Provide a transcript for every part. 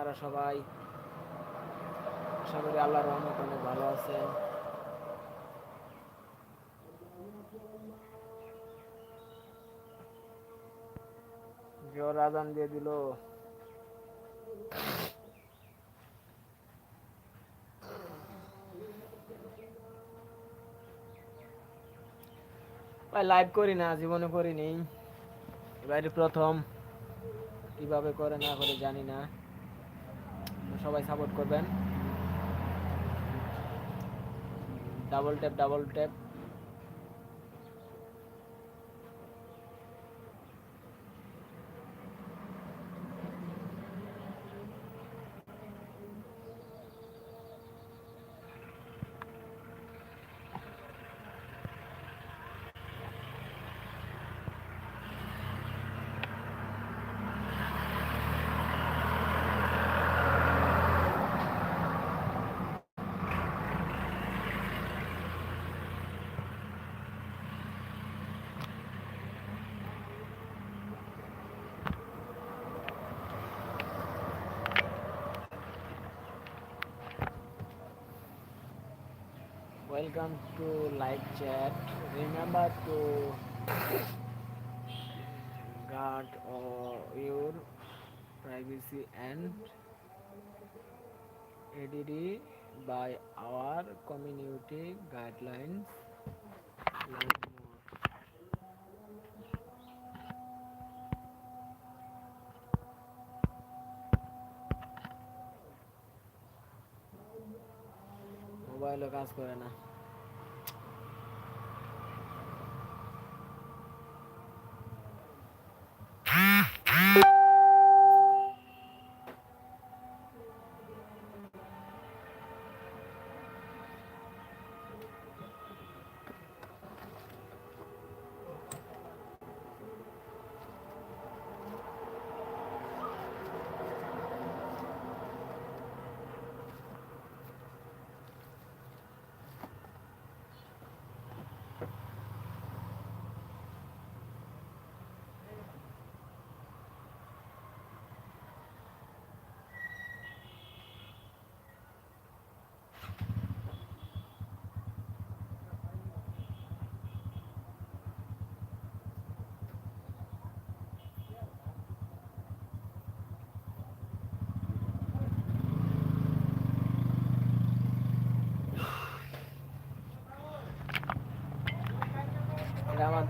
আপনারা সবাই। আশা করি আল্লাহর রহমত অনেক ভালো আছেন। জোর আজান দিয়ে দিল। লাইভ করি না, জীবনে করিনি এবারে প্রথম। কীভাবে করে না করে জানি না। সবাই সাপোর্ট করবেন। Double tap double tap welcome to live chat remember to guard uh, your privacy and ADD by our community guidelines মোবাইলও কাজ করে না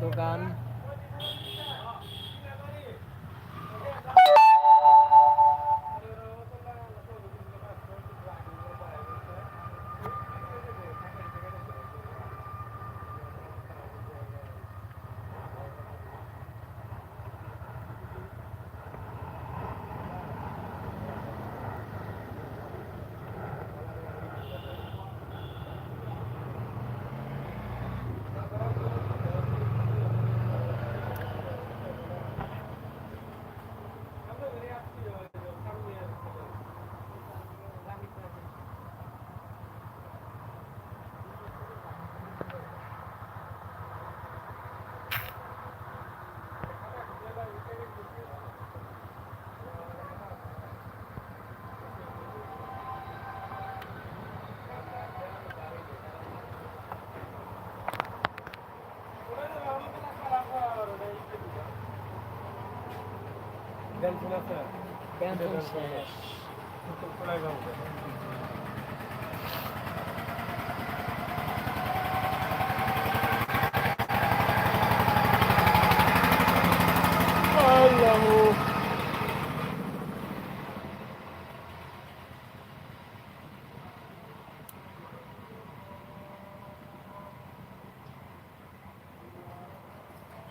এটা পেনশন শেষ।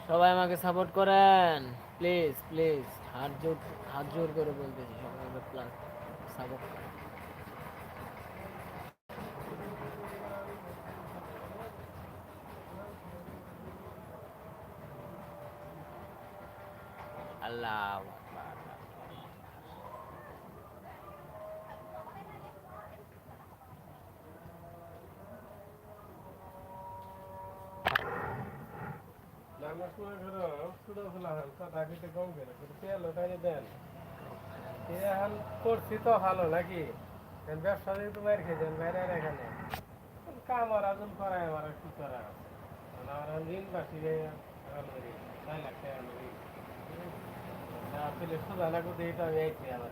সবাই আমাকে সাপোর্ট করেন। প্লিজ প্লিজ হাত জোর হাত জোর করে বলতেছি সবাই প্লাস সাবক আল্লাহ পড়ে ফেরো ছোট খোলা হন কথা খেতে কম করে তেল ওখানে দেন। এখন করছি তো ভালো নাকি? ব্যবসা দিয়ে তো বাইরে খেয়েছেন বাইরে এখানে। কাম আর আজন করায় আমার কি করা আমার ঋণ বাকি ছয় লাখ টাকা। না সোজা না করতে এটা আমি আইছি আমার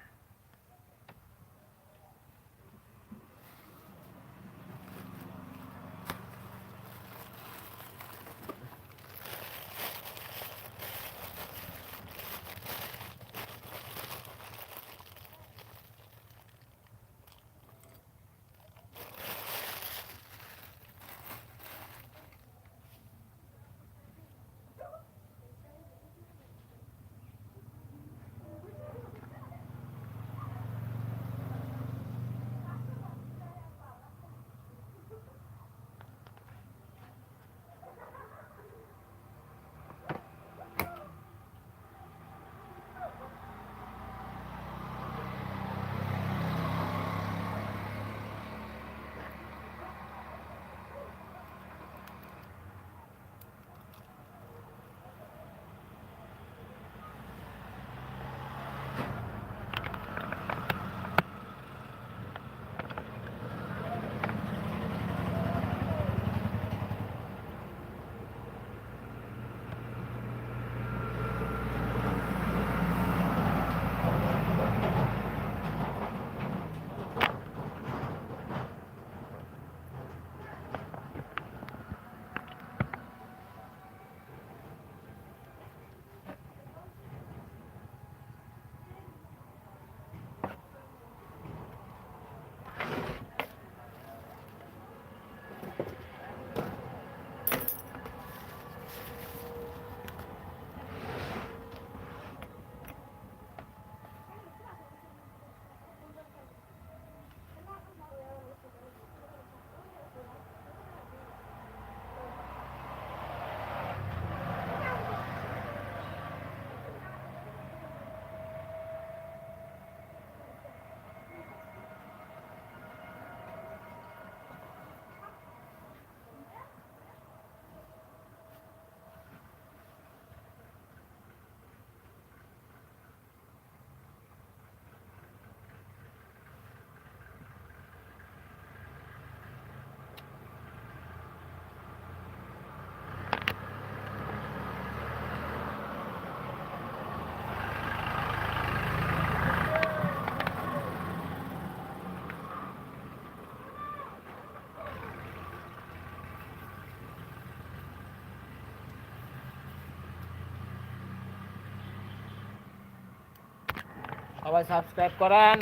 সবাই সাবস্ক্রাইব করেন।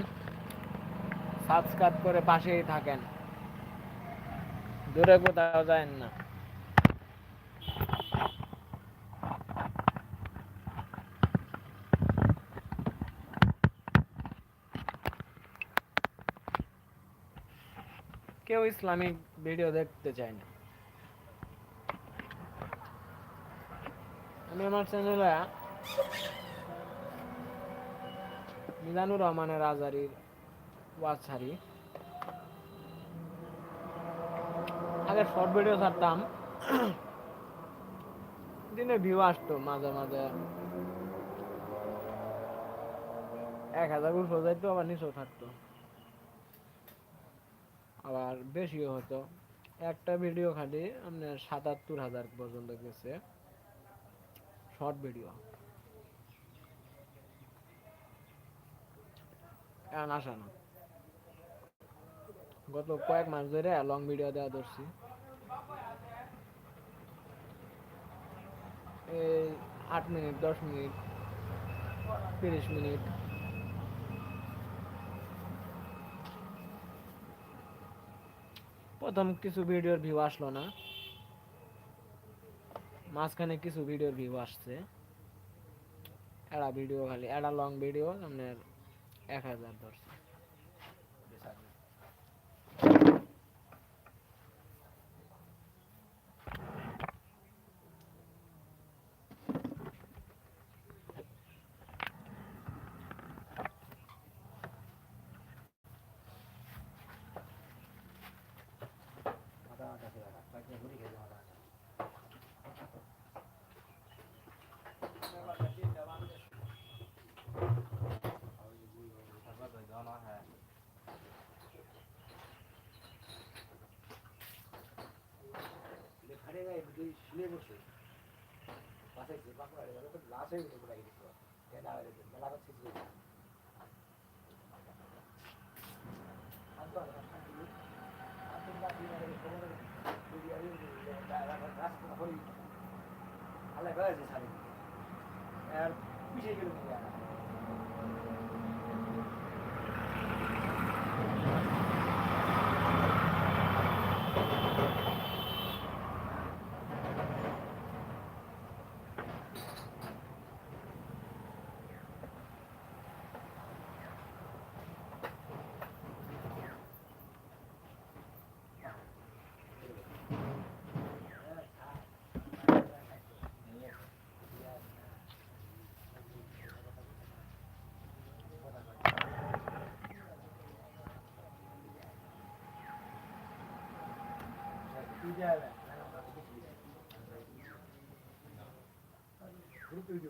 সাবস্ক্রাইব করে পাশেই থাকেন। দূরে কোথাও যায় না। কেউ ইসলামিক ভিডিও দেখতে চায় না। আমি আমার চ্যানেলে মিজানুর রহমানের আজারির ওয়াজ ছাড়ি। আগে শর্ট ভিডিও ছাড়তাম। দিনে ভিউ আসতো মাঝে মাঝে। এক হাজার উপর যাইতো, আবার নিচেও থাকতো। আবার বেশিও হতো। একটা ভিডিও খালি আপনার সাতাত্তর হাজার পর্যন্ত গেছে। শর্ট ভিডিও এখন আসা না গত কয়েক মাস ধরে লং ভিডিও দেওয়া ধরছি। এই আট মিনিট, দশ মিনিট, তিরিশ মিনিট। প্রথম কিছু ভিডিওর ভিউ আসলো না। মাঝখানে কিছু ভিডিওর ভিউ আসছে। একটা ভিডিও খালি একটা লং ভিডিও আপনার এক হাজার ধরছে সুগন্ধ ওই গরম মধ্যে হতে একদিন করে ছাত্র আর পাইল না সুতরাং মাই করে ကြရလား Grupo de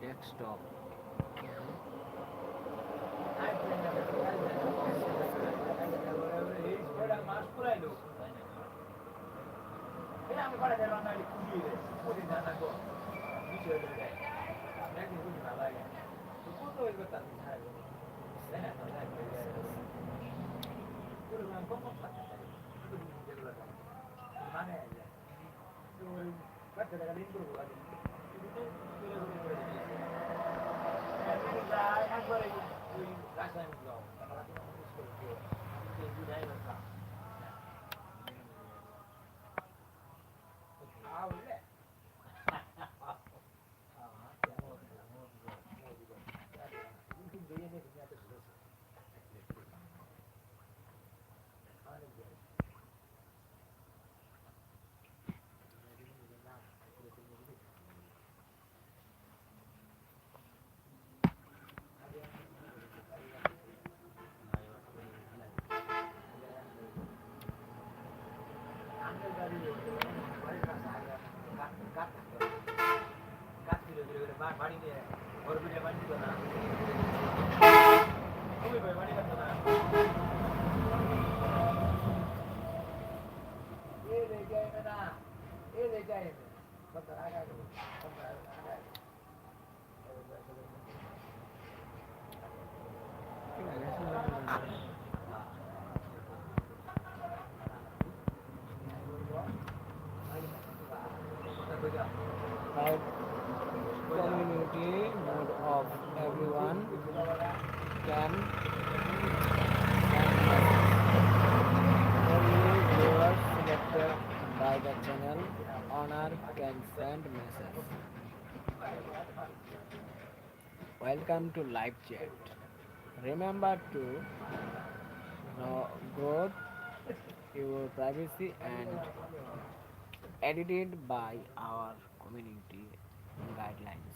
desktop. আমি করা যাবে না কুড়িয়ে দেয় থাকে মানে ওই বাচ্চা টাকা দিন করব আগে একবারে ওই রাসায়নিক দাও বা- Welcome to live chat. Remember to know growth your privacy and edited by our community guidelines.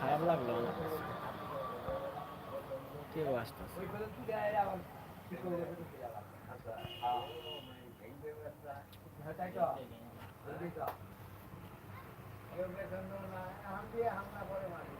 খারাপ লাগল কাছে। কেউ আবার আচ্ছা হ্যাঁ তাই তো বুঝলি তো এর বেতন না আম দিয়ে হামলা করে মারি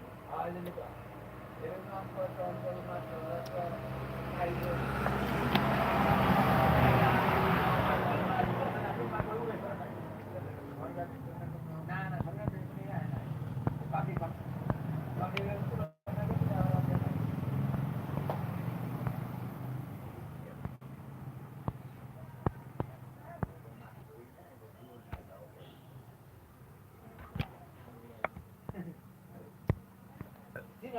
To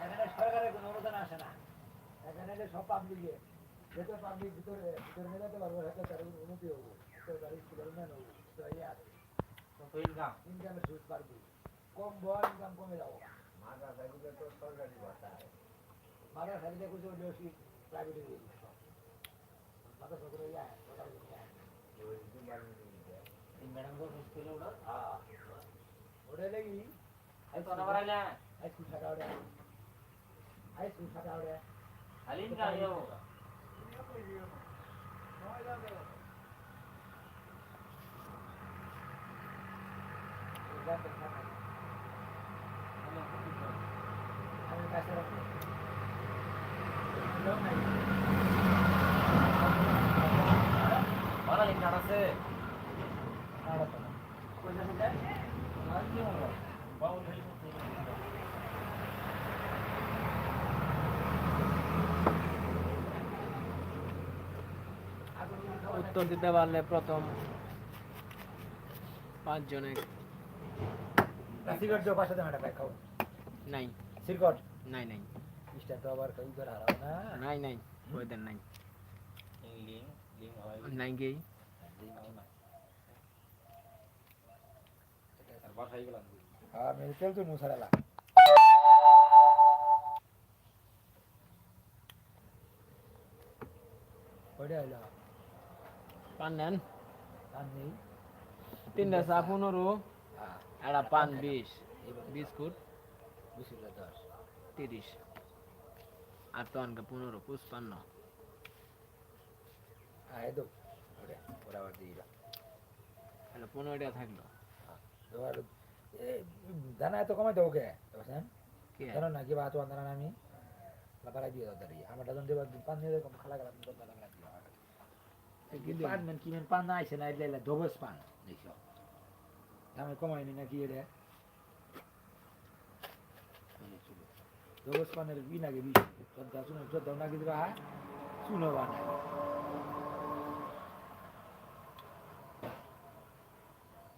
এখানে সরকারের কোনো অনুদান আসে না এখানে সব পাবলিকে যেতে পাবলিক ভিতরে ভিতরে যেতে পারব তার উন্নতি হব তো গাড়ি স্কুলের উন্নয়ন হব তো ইনকাম ইনকামের বাড়বে কম বয় ইনকাম কমে যাব মাদার সাইডে কিছু হলেও কি প্রাইভেটে দিয়ে দিচ্ছে মাদার সকলে যায় সরকারি যায় ম্যাডাম को मुश्किल है उड़ा হ্যাঁ ওটা লেগি आई तो नंबर आले হাই স্কুল শাখা ওটা হাই স্কুল শাখা ওটা हलीम का ये हो আমি উত্তর দিতে পারলে প্রথম পাঁচজনে নাই। সিরকট नहीं नहीं इस तो बार कहीं कर हरा ना नहीं नहीं कोई दिन नहीं नहीं गई हाँ मेरे चल तो नूसरा ला बढ़िया ला पानन पानी तीन दस आपुनो रो अड़ा पान बीस बीस बिस्कुट তিরিশ। আর তো। অনকে পনেরো পুষ্পান্ন হ্যাঁ তাহলে পনেরোটা থাকল। দানা এত কমাই দেবো কে? বুঝছেন জানো না কি বাত দানা আমি? লাপারা দিয়ে দাও দাঁড়িয়ে আমার দাদন দেবার পান দিয়ে কম খালা গেলাম তো দাদা দিন? পান মেন কি মেন পান না আইছে না এলে দবস পান। দেখো। দামে কমাইনি নাকি এটা দবস পানের বি নাকি বি চোদ্দা শুনো চোদ্দা নাকি দিবা শুনো বানা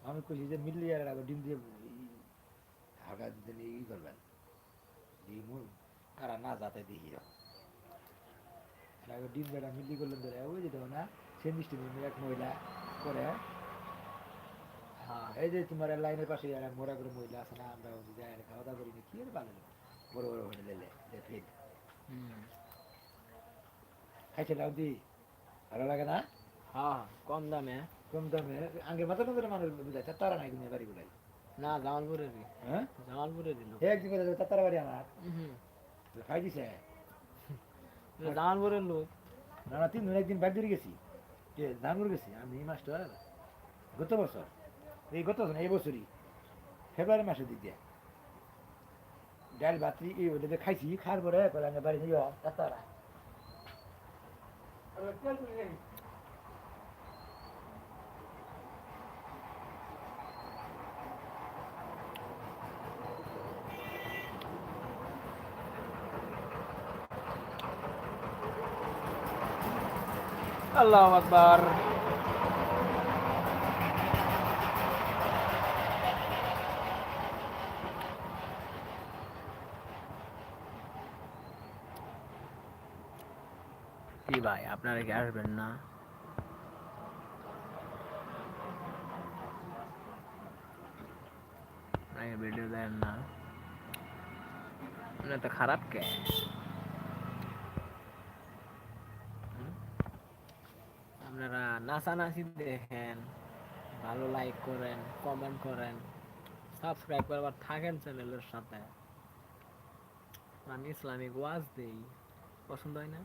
আমি কইছি যে মিলিয়ে রাখো ডিম দিয়ে হালকা দিতে ই করবেন? ডিম কারা না যাতে দেখি। রাখো ডিম বেড়া মিলি করলেন ধরে, ওই যে দেখো না সেন্দিষ্টি এক মহিলা করে হ্যাঁ এই যে তোমার লাইনের পাশে আর মোড়া করে মহিলা আছে না, আমরা যাই খাওয়া দাওয়া করি কি আর ভালো বড় বড় হোটেল ফিট খাইছে লাউ দি ভালো লাগে না? হ্যাঁ কম দামে। কম দামে? আগে মাথা নজরে মানুষ বুঝায় তারা নাই কিন্তু বাড়ি গুলাই। না জামালপুরেরই। হ্যাঁ? জামালপুরেরই লোক। হে একদিন কথা তারা বাড়ি আমার। খাই দিছে। জামালপুরের লোক। না না তিন দিন একদিন বাইক ধরে গেছি। কে ধানপুর গেছি আমি মাস্টার গত বছর এই গত বছর এই বছরই ফেব্রুয়ারি মাসের দিক দিয়ে। ডাল ভাতি এই ওটাতে খাইছি খাওয়ার পরে কলে বাড়ি যাই তারা আল্লাহ আকবার কি ভাই আপনারা কি আসবেন না ভিডিও দেন না না তো খারাপ কে? আপনারা নাচানাচি দেখেন, ভালো লাইক করেন কমেন্ট করেন সাবস্ক্রাইব করবার থাকেন চ্যানেলের সাথে আমি ইসলামিক ওয়াজ দেই, পছন্দ হয় না?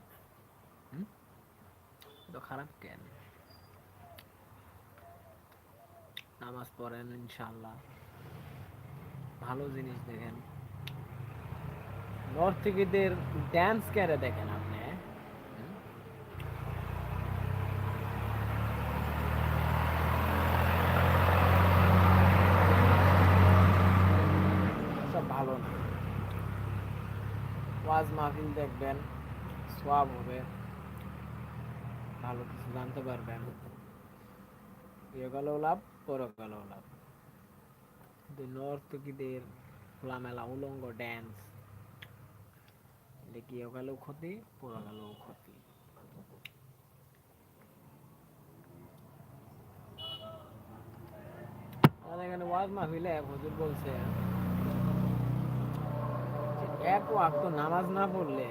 তো খারাপ কেন? নামাজ পড়েন ইনশাল্লাহ ভালো জিনিস দেখেন। ড্যান্স কেড়ে দেখেন আপনি। সব ভালো না। ওয়াজ মাহফিল দেখবেন, সোয়াব হবে। ভালো কিছু জানতে পারবেন ইহকালেও লাভ পরকালেও লাভ। নর্তকীদের খোলামেলা, উলঙ্গ ড্যান্স এটা কি ইহকালেও ক্ষতি পরকালেও ক্ষতি। আমাদের এখানে ওয়াজ মাহফিলে হুজুর বলছে এক ওয়াক্ত নামাজ না পড়লে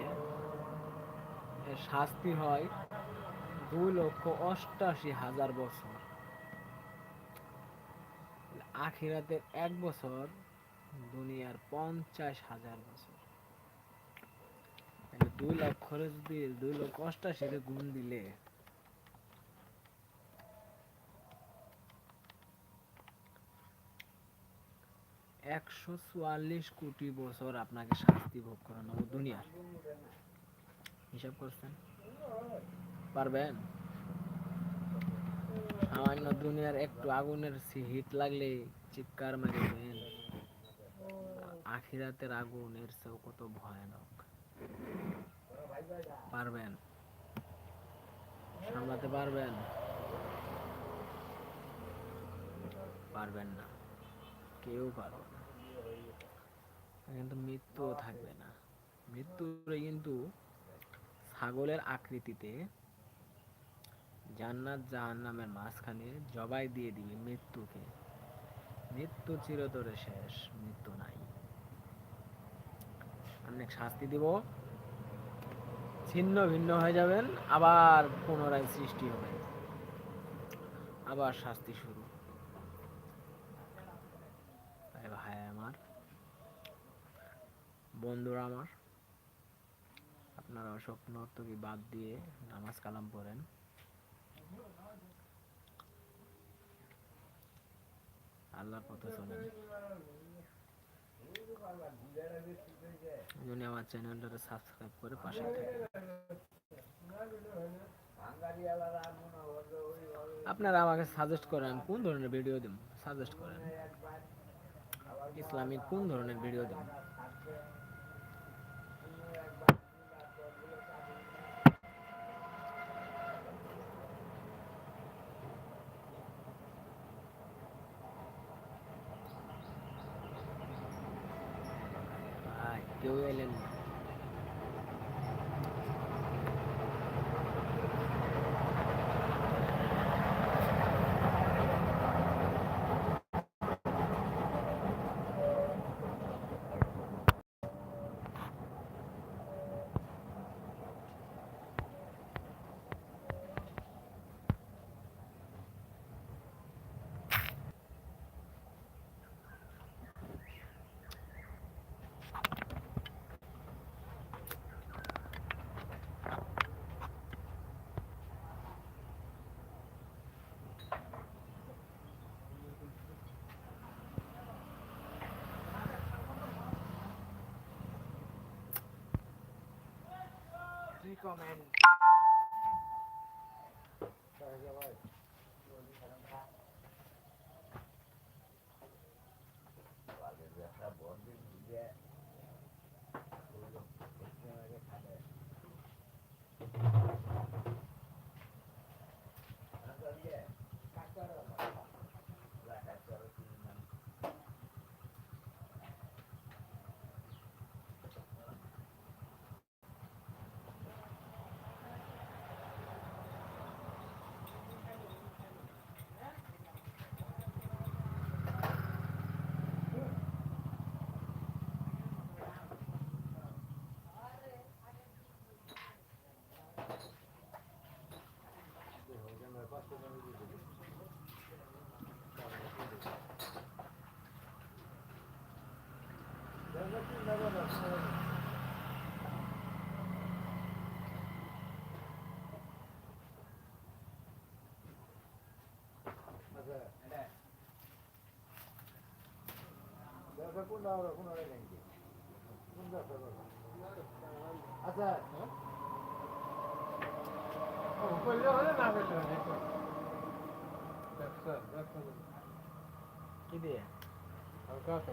শাস্তি হয়। দুই লক্ষ অষ্টাশি হাজার বছর। আখিরাতের এক বছর, দুনিয়ার পঞ্চাশ হাজার বছর। তাহলে দুই লক্ষরে যদি, দুই লক্ষ অষ্টাশিরে গুণ দিলে, একশো চুয়াল্লিশ কোটি বছর আপনাকে শাস্তি ভোগ করানো দুনিয়ার। হিসাব করছেন? পারবেন? সামান্য দুনিয়ার একটু আগুনের হিট লাগলে চিৎকার মেরে দেন। আখিরাতের আগুন, এর চেয়েও কত ভয়ানক। পারবেন? সামলাতে পারবেন? পারবেন না। কেউ পারবে না। কিন্তু মৃত্যুও থাকবে না। মৃত্যুরে কিন্তু ছাগলের আকৃতিতে জান্নাত জাহান্নামের মাঝখানে জবাই দিয়ে দিবে মৃত্যুকে। মৃত্যু চিরতরে শেষ, মৃত্যু নাই। অনেক শাস্তি দিব। ছিন্ন ভিন্ন হয়ে যাবেন, আবার পুনরায় সৃষ্টি হবে। আবার শাস্তি শুরু। ভাই আমার। বন্ধুরা আমার আপনারাও স্বপ্ন বাদ দিয়ে নামাজ কালাম পড়েন। আল্লাহর আমার সাবস্ক্রাইব করে পাশে আপনারা আমাকে সাজেস্ট করেন কোন ধরনের ভিডিও দেব সাজেস্ট করেন। ইসলামিক কোন ধরনের ভিডিও দেব কেউ এলেন না recommend আচ্ছা করলে হলে না করলে হবে ব্যবসা ব্যবসা কি দিয়ে হালকা তো